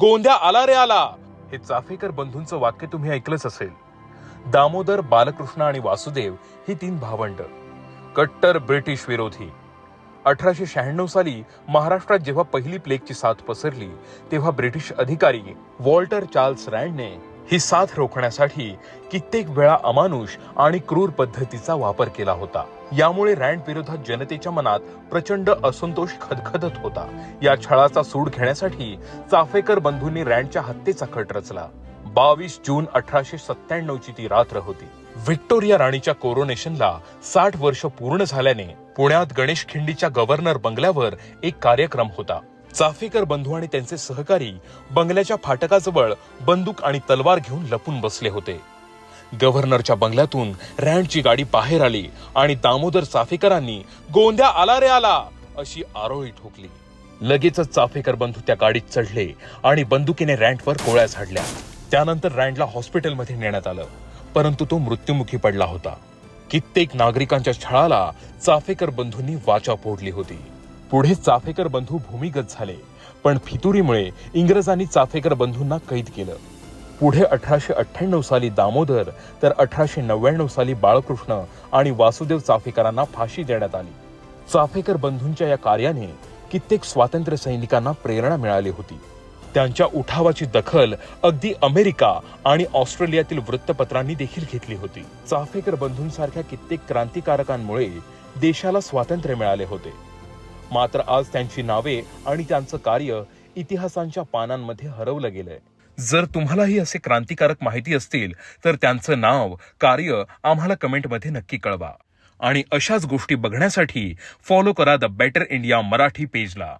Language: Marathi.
गोंध्या आला रे आला. हे चाफेकर बंधूंचं वाक्य तुम्ही ऐकलंच असेल. दामोदर बालकृष्ण आणि वासुदेव ही तीन भावंड. कट्टर ब्रिटिश विरोधी. अठराशे शहाण्णव साली महाराष्ट्रात जेव्हा पहिली प्लेगची साथ पसरली तेव्हा ब्रिटिश अधिकारी वॉल्टर चार्ल्स रँडने ही साथ रोखण्यासाठी कित्येक वेळा अमानुष आणि क्रूर पद्धतीचा वापर केला होता. यामुळे रँड विरोधात जनतेच्या मनात प्रचंड असंतोष खदखदत होता. या छळाचा सूड घेण्यासाठी चाफेकर बंधूंनी रँडच्या हत्येचा कट रचला. बावीस जून अठराशे सत्त्याण्णव ची ती रात्र होती व्हिक्टोरिया राणीच्या कोरोनेशनला साठ वर्ष पूर्ण झाल्याने पुण्यात गणेश खिंडीच्या गव्हर्नर बंगल्यावर एक कार्यक्रम होता. चाफेकर बंधू आणि त्यांचे सहकारी बंगल्याच्या फाटकाजवळ बंदूक आणि तलवार घेऊन लपून बसले होते. गव्हर्नरच्या बंगल्यातून रँडची गाडी बाहेर आली आणि दामोदर चाफेकरांनी गोंद्या आला रे आला! अशी आरोळी ठोकली. लगेचच चाफेकर बंधू त्या गाडीत चढले आणि बंदुकीने रँडवर गोळ्या झाडल्या. त्यानंतर रँडला हॉस्पिटलमध्ये नेण्यात आलं परंतु तो मृत्युमुखी पडला होता. कित्येक नागरिकांच्या छळाला चाफेकर बंधूंनी वाचा फोडली होती. पुढे चाफेकर बंधू भूमिगत झाले. पण फितुरीमुळे इंग्रजांनी चाफेकर बंधूंना कैद केलं. पुढे अठराशे अठ्ठ्याण्णव साली दामोदर तर अठराशे नव्याण्णव साली बाळकृष्ण आणि वासुदेव चाफेकरांना फाशी देण्यात आली. चाफेकर बंधूंच्या या कार्याने कित्येक स्वातंत्र्य सैनिकांना प्रेरणा मिळाली होती. त्यांच्या उठावाची दखल अगदी अमेरिका आणि ऑस्ट्रेलियातील वृत्तपत्रांनी देखील घेतली होती. चाफेकर बंधूंसारख्या कित्येक क्रांतिकारकांमुळे देशाला स्वातंत्र्य मिळाले होते. मात्र आज त्यांची नावे आणि त्यांचं कार्य इतिहासांच्या पानांमध्ये हरवलं गेलंय. जर तुम्हालाही असे क्रांतिकारक माहिती असतील तर त्यांचं नाव कार्य आम्हाला कमेंटमध्ये नक्की कळवा. आणि अशाच गोष्टी बघण्यासाठी फॉलो करा द बेटर इंडिया मराठी पेजला